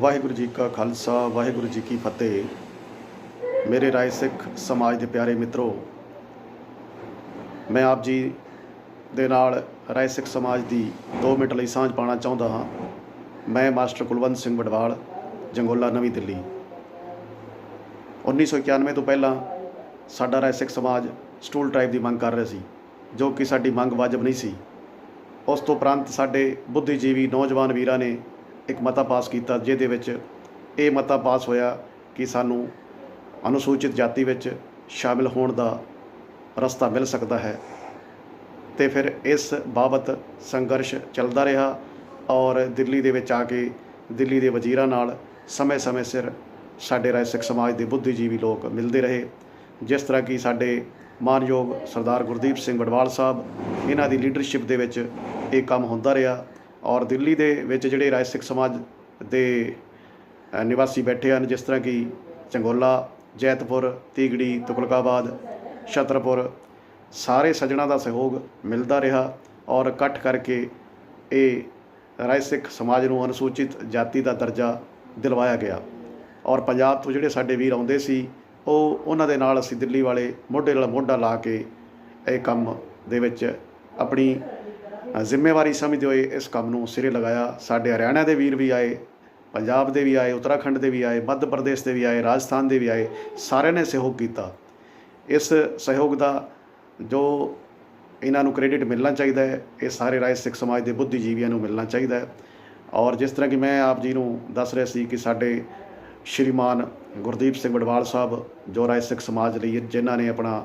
ਵਾਹਿਗੁਰੂ ਜੀ ਕਾ ਖਾਲਸਾ, ਵਾਹਿਗੁਰੂ ਜੀ ਕੀ ਫਤਿਹ। ਮੇਰੇ ਰਾਏ ਸਿੱਖ ਸਮਾਜ ਦੇ ਪਿਆਰੇ ਮਿੱਤਰੋ, ਮੈਂ ਆਪ ਜੀ ਦੇ ਨਾਲ ਰਾਏ ਸਿੱਖ ਸਮਾਜ ਦੀ 2 ਮਿੰਟ ਲਈ ਸਾਂਝ ਪਾਉਣਾ ਚਾਹੁੰਦਾ ਹਾਂ। ਮੈਂ ਮਾਸਟਰ ਕੁਲਵੰਤ ਸਿੰਘ ਵਡਵਾਲ, ਜੰਗੋਲਾ, ਨਵੀਂ ਦਿੱਲੀ। 1991 ਤੋਂ ਪਹਿਲਾਂ ਸਾਡਾ ਰਾਏ ਸਿੱਖ ਸਮਾਜ ਸਟੂਲ ਟ੍ਰਾਈਬ ਦੀ ਮੰਗ ਕਰ ਰਿਹਾ ਸੀ, ਜੋ ਕਿ ਸਾਡੀ ਮੰਗ ਵਾਜਬ ਨਹੀਂ ਸੀ। ਉਸ ਤੋਂ ਉਪਰੰਤ ਸਾਡੇ ਬੁੱਧੀਜੀਵੀ ਨੌਜਵਾਨ ਵੀਰਾਂ ਨੇ ਇੱਕ ਮਤਾ ਪਾਸ ਕੀਤਾ, ਜਿਹਦੇ ਵਿੱਚ ਇਹ ਮਤਾ ਪਾਸ ਹੋਇਆ ਕਿ ਸਾਨੂੰ ਅਨੁਸੂਚਿਤ ਜਾਤੀ ਵਿੱਚ ਸ਼ਾਮਿਲ ਹੋਣ ਦਾ ਰਸਤਾ ਮਿਲ ਸਕਦਾ ਹੈ। ਤੇ ਫਿਰ ਇਸ ਬਾਬਤ ਸੰਘਰਸ਼ ਚੱਲਦਾ ਰਿਹਾ ਔਰ ਦਿੱਲੀ ਦੇ ਵਿੱਚ ਆ ਕੇ ਦਿੱਲੀ ਦੇ ਵਜ਼ੀਰਾਂ ਨਾਲ ਸਮੇਂ-ਸਮੇਂ ਸਿਰ ਸਾਡੇ ਰਾਏ ਸਿੱਖ ਸਮਾਜ ਦੇ ਬੁੱਧੀਜੀਵੀ ਲੋਕ ਮਿਲਦੇ ਰਹੇ। ਜਿਸ ਤਰ੍ਹਾਂ ਕਿ ਸਾਡੇ ਮਾਨਯੋਗ ਸਰਦਾਰ ਗੁਰਦੀਪ ਸਿੰਘ ਵਡਵਾਲ ਸਾਹਿਬ, ਇਹਨਾਂ ਦੀ ਲੀਡਰਸ਼ਿਪ ਦੇ ਵਿੱਚ ਇਹ ਕੰਮ ਹੁੰਦਾ ਰਿਹਾ। ਔਰ ਦਿੱਲੀ ਦੇ ਵਿੱਚ ਜਿਹੜੇ ਰਾਏ ਸਿੱਖ ਸਮਾਜ ਦੇ ਨਿਵਾਸੀ ਬੈਠੇ ਹਨ, ਜਿਸ ਤਰ੍ਹਾਂ ਕਿ ਚੰਗੋਲਾ, ਜੈਤਪੁਰ, ਤੀਗੜੀ, ਤੁਗਲਕਾਬਾਦ, ਛਤਰਪੁਰ, ਸਾਰੇ ਸੱਜਣਾ ਦਾ ਸਹਿਯੋਗ ਮਿਲਦਾ ਰਿਹਾ ਔਰ ਇਕੱਠ ਕਰਕੇ ਇਹ ਰਾਏ ਸਿੱਖ ਸਮਾਜ ਨੂੰ ਅਨੁਸੂਚਿਤ ਜਾਤੀ ਦਾ ਦਰਜਾ ਦਿਲਵਾਇਆ ਗਿਆ। ਔਰ ਪੰਜਾਬ ਤੋਂ ਜਿਹੜੇ ਸਾਡੇ ਵੀਰ ਆਉਂਦੇ ਸੀ, ਉਹ ਉਹਨਾਂ ਦੇ ਨਾਲ ਅਸੀਂ ਦਿੱਲੀ ਵਾਲੇ ਮੋਢੇ ਨਾਲ ਮੋਢਾ ਲਾ ਕੇ ਇਹ ਕੰਮ ਦੇ ਵਿੱਚ ਆਪਣੀ ਜ਼ਿੰਮੇਵਾਰੀ ਸਮਝਦੇ ਹੋਏ ਇਸ ਕੰਮ ਨੂੰ ਸਿਰੇ ਲਗਾਇਆ। ਸਾਡੇ ਹਰਿਆਣਾ ਦੇ ਵੀਰ ਵੀ ਆਏ, ਪੰਜਾਬ ਦੇ ਵੀ ਆਏ, ਉੱਤਰਾਖੰਡ ਦੇ ਵੀ ਆਏ, ਮੱਧ ਪ੍ਰਦੇਸ਼ ਦੇ ਵੀ ਆਏ, ਰਾਜਸਥਾਨ ਦੇ ਵੀ ਆਏ, ਸਾਰਿਆਂ ਨੇ ਸਹਿਯੋਗ ਕੀਤਾ। ਇਸ ਸਹਿਯੋਗ ਦਾ ਜੋ ਇਹਨਾਂ ਨੂੰ ਕ੍ਰੈਡਿਟ ਮਿਲਣਾ ਚਾਹੀਦਾ ਹੈ, ਇਹ ਸਾਰੇ ਰਾਏ ਸਿੱਖ ਸਮਾਜ ਦੇ ਬੁੱਧੀਜੀਵੀਆਂ ਨੂੰ ਮਿਲਣਾ ਚਾਹੀਦਾ ਹੈ। ਔਰ ਜਿਸ ਤਰ੍ਹਾਂ ਕਿ ਮੈਂ ਆਪ ਜੀ ਨੂੰ ਦੱਸ ਰਿਹਾ ਸੀ ਕਿ ਸਾਡੇ ਸ਼੍ਰੀਮਾਨ ਗੁਰਦੀਪ ਸਿੰਘ ਵਡਵਾਲ ਸਾਹਿਬ, ਜੋ ਰਾਏ ਸਿੱਖ ਸਮਾਜ ਲਈ ਜਿਨ੍ਹਾਂ ਨੇ ਆਪਣਾ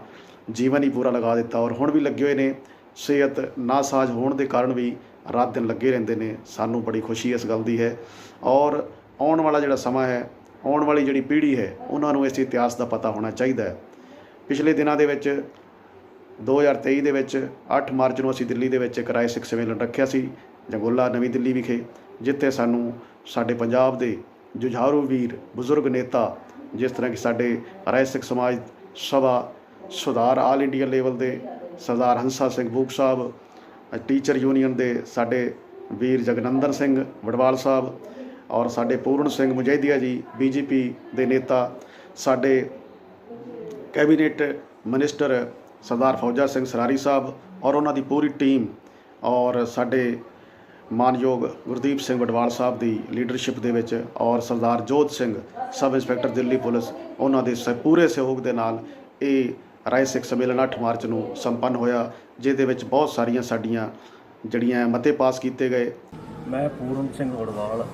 ਜੀਵਨ ਹੀ ਪੂਰਾ ਲਗਾ ਦਿੱਤਾ ਔਰ ਹੁਣ ਵੀ ਲੱਗੇ ਹੋਏ ਨੇ ਸਿਹਤ ਨਾਸਾਜ ਹੋਣ ਦੇ ਕਾਰਨ ਵੀ ਰਾਤ ਦਿਨ ਲੱਗੇ ਰਹਿੰਦੇ ਨੇ। ਸਾਨੂੰ ਬੜੀ ਖੁਸ਼ੀ ਇਸ ਗੱਲ ਦੀ ਹੈ। ਔਰ ਆਉਣ ਵਾਲਾ ਜਿਹੜਾ ਸਮਾਂ ਹੈ, ਆਉਣ ਵਾਲੀ ਜਿਹੜੀ ਪੀੜ੍ਹੀ ਹੈ, ਉਹਨਾਂ ਨੂੰ ਇਸ ਇਤਿਹਾਸ ਦਾ ਪਤਾ ਹੋਣਾ ਚਾਹੀਦਾ ਹੈ। ਪਿਛਲੇ ਦਿਨਾਂ ਦੇ ਵਿੱਚ 2023 ਦੇ ਵਿੱਚ 8 ਮਾਰਚ ਨੂੰ ਅਸੀਂ ਦਿੱਲੀ ਦੇ ਵਿੱਚ ਇੱਕ ਰਾਏ ਸਿੱਖ ਸੰਮੇਲਨ ਰੱਖਿਆ ਸੀ, ਜੰਗੋਲਾ ਨਵੀਂ ਦਿੱਲੀ ਵਿਖੇ, ਜਿੱਥੇ ਸਾਨੂੰ ਸਾਡੇ ਪੰਜਾਬ ਦੇ ਜੁਝਾਰੂ ਵੀਰ, ਬਜ਼ੁਰਗ ਨੇਤਾ, ਜਿਸ ਤਰ੍ਹਾਂ ਕਿ ਸਾਡੇ ਰਾਏ ਸਿੱਖ ਸਮਾਜ ਸਭਾ ਸੁਧਾਰ ਆਲ ਇੰਡੀਆ ਲੈਵਲ ਦੇ ਸਰਦਾਰ ਹੰਸਾ ਸਿੰਘ ਬੂਕ ਸਾਹਿਬ ਟੀਚਰ ਯੂਨੀਅਨ ਦੇ ਸਾਡੇ ਵੀਰ ਜਗਨੰਦਰ ਸਿੰਘ ਵਡਵਾਲ ਸਾਹਿਬ ਔਰ ਸਾਡੇ ਪੂਰਨ ਸਿੰਘ ਮੁਜੈਦੀਆ ਜੀ ਬੀਜੇਪੀ ਦੇ ਨੇਤਾ, ਸਾਡੇ ਕੈਬਨਿਟ ਮਿਨਿਸਟਰ ਸਰਦਾਰ ਫੌਜਾ ਸਿੰਘ ਸਰਾਰੀ ਸਾਹਿਬ ਔਰ ਉਹਨਾਂ ਦੀ ਪੂਰੀ ਟੀਮ ਔਰ ਸਾਡੇ ਮਾਨਯੋਗ ਗੁਰਦੀਪ ਸਿੰਘ ਵਡਵਾਲ ਸਾਹਿਬ ਦੀ ਲੀਡਰਸ਼ਿਪ ਦੇ ਵਿੱਚ ਔਰ Sardar Jot Singh sub inspector Delhi police, ਉਹਨਾਂ ਦੇ ਸ- ਪੂਰੇ ਸਹਿਯੋਗ ਦੇ ਨਾਲ ਇਹ ਰਾਏ ਸਿੱਖ ਸੰਮੇਲਨ 8 ਮਾਰਚ ਨੂੰ ਸੰਪੰਨ ਹੋਇਆ, ਜਿਹਦੇ ਵਿੱਚ ਬਹੁਤ ਸਾਰੀਆਂ ਸਾਡੀਆਂ ਜਿਹੜੀਆਂ ਮਤੇ ਪਾਸ ਕੀਤੇ ਗਏ। ਮੈਂ ਪੂਰਨ ਸਿੰਘ ਵੜਵਾਲ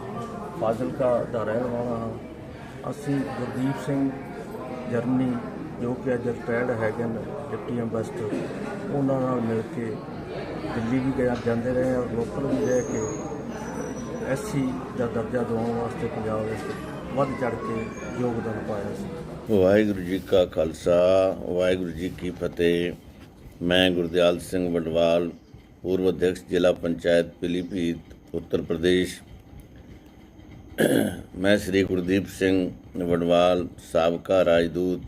ਫਾਜ਼ਿਲਕਾ ਦਾ ਰਹਿਣ ਵਾਲਾ ਹਾਂ। ਅਸੀਂ ਗੁਰਦੀਪ ਸਿੰਘ ਜਰਮਨੀ, ਜੋ ਕਿ ਅੱਜ ਰਿਟਾਇਰਡ ਹੈਗੇ ਨੇ, ਡਿਪਟੀ ਐਮਬੈਸਡਰ ਉਹਨਾਂ ਨਾਲ ਮਿਲ ਕੇ ਦਿੱਲੀ ਵੀ ਗਿਆ, ਜਾਂਦੇ ਰਹੇ ਔਰ ਲੋਕਲ ਵੀ ਰਹਿ ਕੇ ਐਸਸੀ ਦਾ ਦਰਜਾ ਦਿਵਾਉਣ ਵਾਸਤੇ ਪੰਜਾਬ ਵਿੱਚ ਵੱਧ ਚੜ ਕੇ ਯੋਗਦਾਨ ਪਾਇਆ ਸੀ। ਵਾਹਿਗੁਰੂ ਜੀ ਕਾ ਖਾਲਸਾ, ਵਾਹਿਗੁਰੂ ਜੀ ਕੀ ਫਤਿਹ। ਮੈਂ ਗੁਰਦਿਆਲ ਸਿੰਘ ਵਡਵਾਲ, ਪੂਰਵ ਅਧਿਕਸ਼ ਜ਼ਿਲ੍ਹਾ ਪੰਚਾਇਤ ਪਿਲੀਭੀਤ, ਉੱਤਰ ਪ੍ਰਦੇਸ਼। ਮੈਂ ਸ੍ਰੀ ਗੁਰਦੀਪ ਸਿੰਘ ਵਡਵਾਲ, ਸਾਬਕਾ ਰਾਜਦੂਤ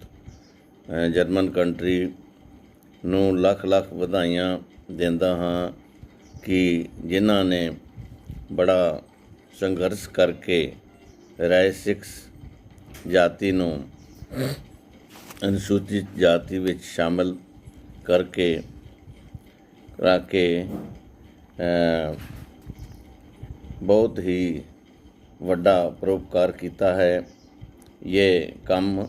ਜਰਮਨ ਕੰਟਰੀ ਨੂੰ ਲੱਖ ਲੱਖ ਵਧਾਈਆਂ ਦਿੰਦਾ ਹਾਂ ਕਿ ਜਿਨ੍ਹਾਂ ਨੇ ਬੜਾ ਸੰਘਰਸ਼ ਕਰਕੇ ਰਾਏ ਸਿੱਖ ਜਾਤੀ ਨੂੰ ਅਨੁਸੂਚਿਤ ਜਾਤੀ ਵਿੱਚ ਸ਼ਾਮਲ ਕਰਕੇ, ਕਰਾ ਕੇ ਬਹੁਤ ਹੀ ਵੱਡਾ ਪਰਉਪਕਾਰ ਕੀਤਾ ਹੈ। ਇਹ ਕੰਮ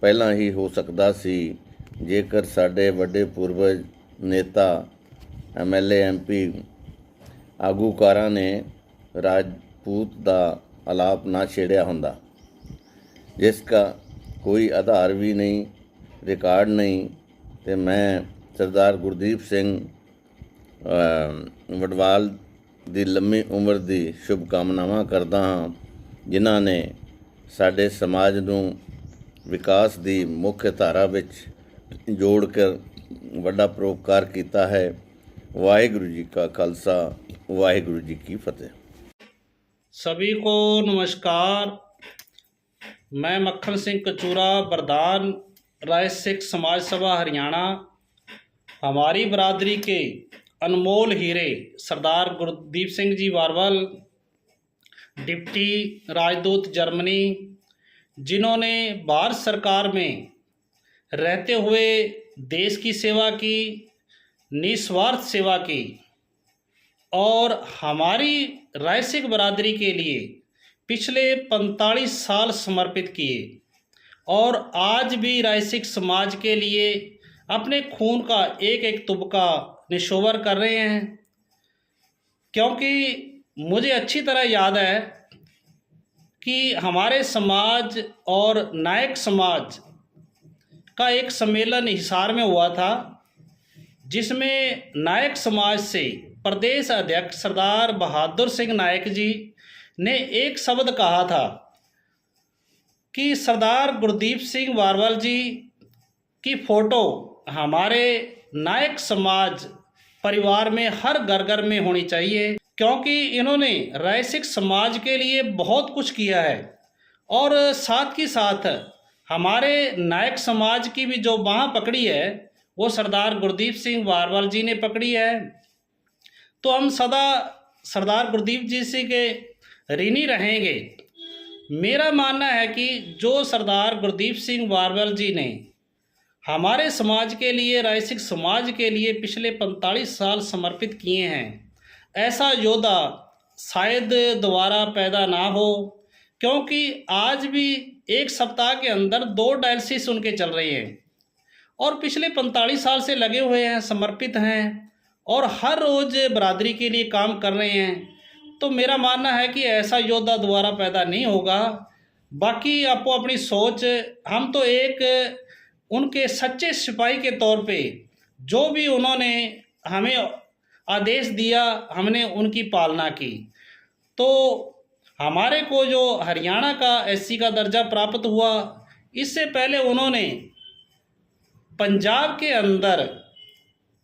ਪਹਿਲਾਂ ਹੀ ਹੋ ਸਕਦਾ ਸੀ, ਜੇਕਰ ਸਾਡੇ ਵੱਡੇ ਪੂਰਵਜ ਨੇਤਾ ਐਮਐਲਏ ਐਮਪੀ ਆਗੂਕਾਰਾਂ ਨੇ ਰਾਜਪੂਤ ਦਾ ਆਲਾਪ ਨਾ ਛੇੜਿਆ ਹੁੰਦਾ। ਜਿਸ ਦਾ ਕੋਈ ਆਧਾਰ ਵੀ ਨਹੀਂ ਰਿਕਾਰਡ ਨਹੀਂ ਤੇ ਮੈਂ ਸਰਦਾਰ ਗੁਰਦੀਪ ਸਿੰਘ ਅ, ਵਡਵਾਲ ਦੀ ਲੰਮੀ ਉਮਰ ਦੀ ਸ਼ੁਭ ਕਾਮਨਾਵਾਂ ਕਰਦਾ ਹਾਂ ਜਿਨ੍ਹਾਂ ਨੇ ਸਾਡੇ ਸਮਾਜ ਨੂੰ ਵਿਕਾਸ ਦੀ ਮੁੱਖ ਧਾਰਾ ਵਿੱਚ ਜੋੜ ਕੇ ਵੱਡਾ ਪਰਉਪਕਾਰ ਕੀਤਾ ਹੈ ਵਾਹਿਗੁਰੂ ਜੀ ਕਾ ਖਾਲਸਾ ਵਾਹਿਗੁਰੂ ਜੀ ਕੀ ਫਤਿਹ सभी को नमस्कार मैं मक्खन सिंह कचूरा बरदान राय सिख समाज सभा, हरियाणा। हमारी बरादरी के अनमोल हीरे, सरदार गुरदीप सिंह जी वारवल, डिप्टी राजदूत जर्मनी, जिन्होंने भारत सरकार में रहते हुए देश की सेवा की, निस्वार्थ सेवा की और हमारी रायसिक बरादरी के लिए पिछले 45 साल समर्पित किए और आज भी रायसिक समाज के लिए अपने खून का एक एक तुबका निशोवर कर रहे हैं। क्योंकि मुझे अच्छी तरह याद है कि हमारे समाज और नायक समाज का एक सम्मेलन हिसार में हुआ था, जिसमें नायक समाज से प्रदेश अध्यक्ष सरदार बहादुर सिंह नायक जी ने एक शब्द कहा था कि सरदार गुरदीप सिंह वारवाल जी की फ़ोटो हमारे नायक समाज परिवार में हर घर घर में होनी चाहिए, क्योंकि इन्होंने रायसिक समाज के लिए बहुत कुछ किया है। और साथ ही साथ हमारे नायक समाज की भी जो बाह पकड़ी है, वो सरदार गुरदीप सिंह वारवाल जी ने पकड़ी है। तो हम सदा सरदार गुरदीप जी से के ऋणी रहेंगे। मेरा मानना है कि जो सरदार गुरदीप सिंह वारवाल जी ने हमारे समाज के लिए रायसिक समाज के लिए पिछले 45 साल समर्पित किए हैं, ऐसा योद्धा शायद दोबारा पैदा ना हो, क्योंकि आज भी एक सप्ताह के अंदर दो डायलिसिस उनके चल रहे हैं और पिछले 45 साल से लगे हुए हैं, समर्पित हैं और हर रोज़ बरादरी के लिए काम कर रहे हैं। तो मेरा मानना है कि ऐसा योद्धा दोबारा पैदा नहीं होगा। बाकी आपको अपनी सोच, हम तो एक उनके सच्चे सिपाही के तौर पे जो भी उन्होंने हमें आदेश दिया, हमने उनकी पालना की। तो हमारे को जो हरियाणा का एससी का दर्जा प्राप्त हुआ, इससे पहले उन्होंने पंजाब के अंदर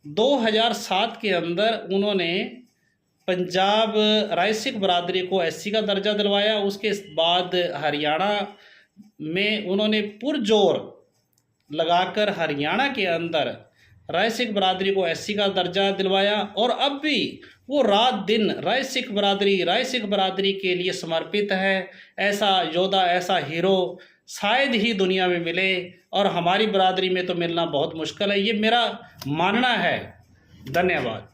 2007 के अंदर उन्होंने पंजाब रायसिक बरदरी को एससी का दर्जा दिलवाया। उसके बाद हरियाणा में उन्होंने पुरजोर लगाकर हरियाणा के अंदर रायसिक बरदरी को एससी का दर्जा दिलवाया और अब भी वो रात दिन राय सिख बरादरी राय सिख बरादरी के लिए समर्पित है। ऐसा योद्धा, ऐसा हीरो शायद ही दुनिया में मिले और हमारी बरादरी में तो मिलना बहुत मुश्किल है। ये मेरा मानना है। धन्यवाद।